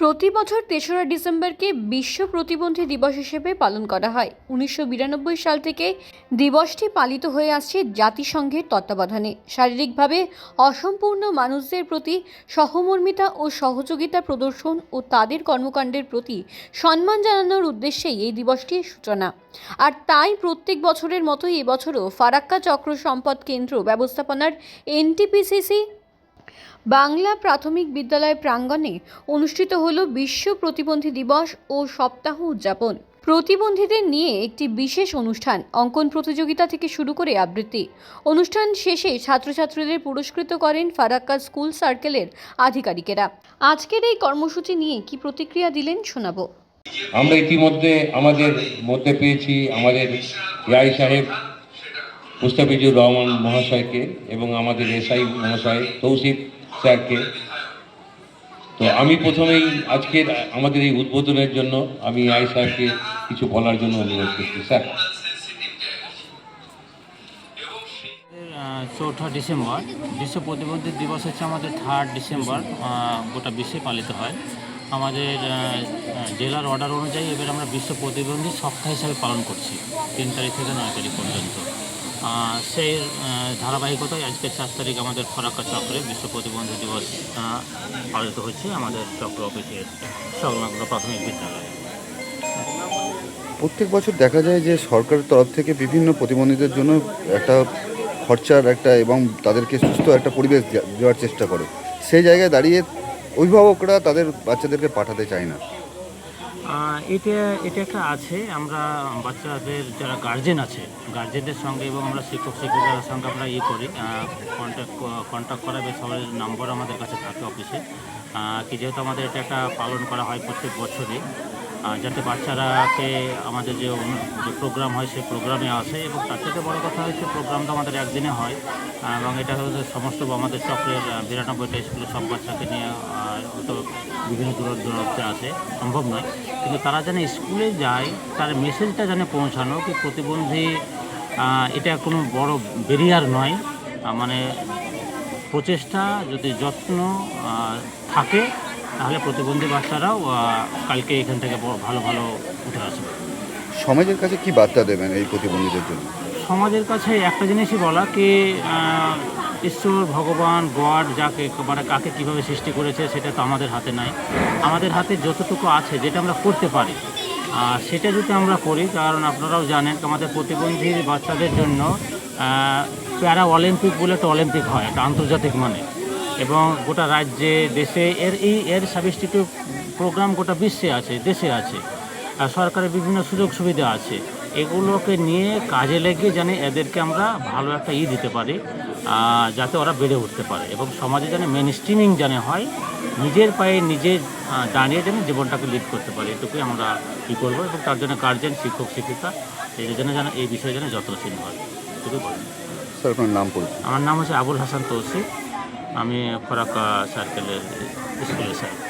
প্রতি বছর তেসরা ডিসেম্বরকে বিশ্ব প্রতিবন্ধী দিবস হিসেবে পালন করা হয়। উনিশশো বিরানব্বই সাল থেকে দিবসটি পালিত হয়ে আসছে জাতিসংঘের তত্ত্বাবধানে। শারীরিকভাবে অসম্পূর্ণ মানুষদের প্রতি সহমর্মিতা ও সহযোগিতা প্রদর্শন ও তাদের কর্মকাণ্ডের প্রতি সম্মান জানানোর উদ্দেশ্যেই এই দিবসটির সূচনা। আর তাই প্রত্যেক বছরের মতোই এবছরও ফারাক্কা চক্র সম্পদ কেন্দ্র ব্যবস্থাপনার এনটিপিসিসি বাংলা প্রাথমিক বিদ্যালয় প্রাঙ্গণে অনুষ্ঠিত হল বিশ্ব প্রতিবন্ধী দিবস ও সপ্তাহ উদযাপন। প্রতিবন্ধীদের নিয়ে একটি বিশেষ অনুষ্ঠান, অঙ্কন প্রতিযোগিতা থেকে শুরু করে আবৃত্তি। অনুষ্ঠান শেষে ছাত্রছাত্রীদের পুরস্কৃত করেন ফারাক্কা স্কুল সার্কেলের আধিকারিকেরা। আজকের এই কর্মসূচি নিয়ে কি প্রতিক্রিয়া দিলেন শোনাবো। আমরা ইতিমধ্যে আমাদের মধ্যে পেয়েছি আমাদের ইয়াই সাহেব, মুস্তাফিজুর রহমান মহাশয়কে এবং আমাদের এসআই মহাশয় তৌসিফ স্যারকে। তো আমি প্রথমেই আজকের আমাদের এই উদ্বোধনের জন্য আমি আই স্যারকে কিছু বলার জন্য অনুরোধ করছি। স্যার। চৌঠা ডিসেম্বর, বিশ্ব প্রতিবন্ধী দিবস হচ্ছে আমাদের থার্ড ডিসেম্বর গোটা বিশ্বে পালিত হয়। আমাদের জেলার অর্ডার অনুযায়ী এবার আমরা বিশ্ব প্রতিবন্ধী সপ্তাহ হিসাবে পালন করছি, তিন তারিখ থেকে নয় তারিখ পর্যন্ত। সেই ধারাবাহিকতায় আজকে চার তারিখ আমাদের ফরাক্কা চক্রে বিশ্ব প্রতিবন্ধী দিবস পালিত হচ্ছে আমাদের চক্র অফিসের সংলগ্ন প্রাথমিক বিদ্যালয়ে। প্রত্যেক বছর দেখা যায় যে সরকারের তরফ থেকে বিভিন্ন প্রতিবন্ধীদের জন্য একটা খরচার একটা এবং তাদেরকে সুস্থ একটা পরিবেশ দেওয়ার চেষ্টা করে। সেই জায়গায় দাঁড়িয়ে অভিভাবকরা তাদের বাচ্চাদেরকে পাঠাতে চায় না। এটা এটা একটা আছে, আমরা বাচ্চাদের যারা গার্জেন আছে গার্জেনদের সঙ্গে এবং আমরা শিক্ষক শিক্ষিকার সঙ্গে আমরা ইয়ে করি। কন্ট্যাক্ট কন্ট্যাক্ট করা বেশ সবার নম্বর আমাদের কাছে থাকে অফিসে কি যেহেতু আমাদের এটা একটা পালন করা হয় প্রত্যেক বছরে যাতে বাচ্চারাকে আমাদের যে যে প্রোগ্রাম হয়, সেই প্রোগ্রামে আসে। এবং তার থেকে বড় কথা হচ্ছে প্রোগ্রামটা আমাদের একদিনে হয়। এবং এটা হচ্ছে সমস্ত আমাদের চক্রের বিরানব্বইটা স্কুলের সব বাচ্চাকে নিয়ে হয়তো বিভিন্ন দূর দূরান্তে আসে। সম্ভব নয়। কিন্তু তারা যেন স্কুলে যায়, তার মেসেজটা যেন পৌঁছানো, কি প্রতিবন্ধী এটা কোনো বড় বেরিয়ার নয়। মানে প্রচেষ্টা যদি যত্ন থাকে তাহলে প্রতিবন্ধী বাচ্চারাও কালকে এখান থেকে ভালো ভালো উঠে আসবে। সমাজের কাছে কি বার্তা দেবেন এই প্রতিবন্ধীদের জন্য? সমাজের কাছে একটা জিনিসই বলা কি ঈশ্বর ভগবান গড যাকে মানে কাকে কীভাবে সৃষ্টি করেছে সেটা তো আমাদের হাতে নাই। আমাদের হাতে যতটুকু আছে যেটা আমরা করতে পারি আহ, সেটা যদি আমরা করি কারণ আপনারাও জানেন আমাদের প্রতিবন্ধী বাচ্চাদের জন্য প্যারা অলিম্পিক বলে একটা অলিম্পিক হয় একটা আন্তর্জাতিক মানে। এবং গোটা রাজ্যে দেশে এর এই এর সাবস্টিটিউট প্রোগ্রাম গোটা বিশ্বে আছে দেশে আছে। আর সরকারের বিভিন্ন সুযোগ সুবিধা আছে। এগুলোকে নিয়ে কাজে লেগে যেন এদেরকে আমরা ভালো একটা ই দিতে পারি যাতে ওরা বেড়ে উঠতে পারে এবং সমাজে যেন মেন স্ট্রিমিং যেন হয় নিজের পায়ে নিজে দাঁড়িয়ে যেন জীবনটাকে লিড করতে পারে। এটুকুই আমরা কী করব এবং তার জন্য গার্জেন শিক্ষক শিক্ষিকা এদের জন্য যেন এই বিষয়ে যেন যত্নশীল হয়। এটুকুই বলি স্যার আপনার নাম আমার নাম হচ্ছে আবুল হাসান তৌসিফ আমি ফরাক্কা সার্কেলের স্কুলে স্যার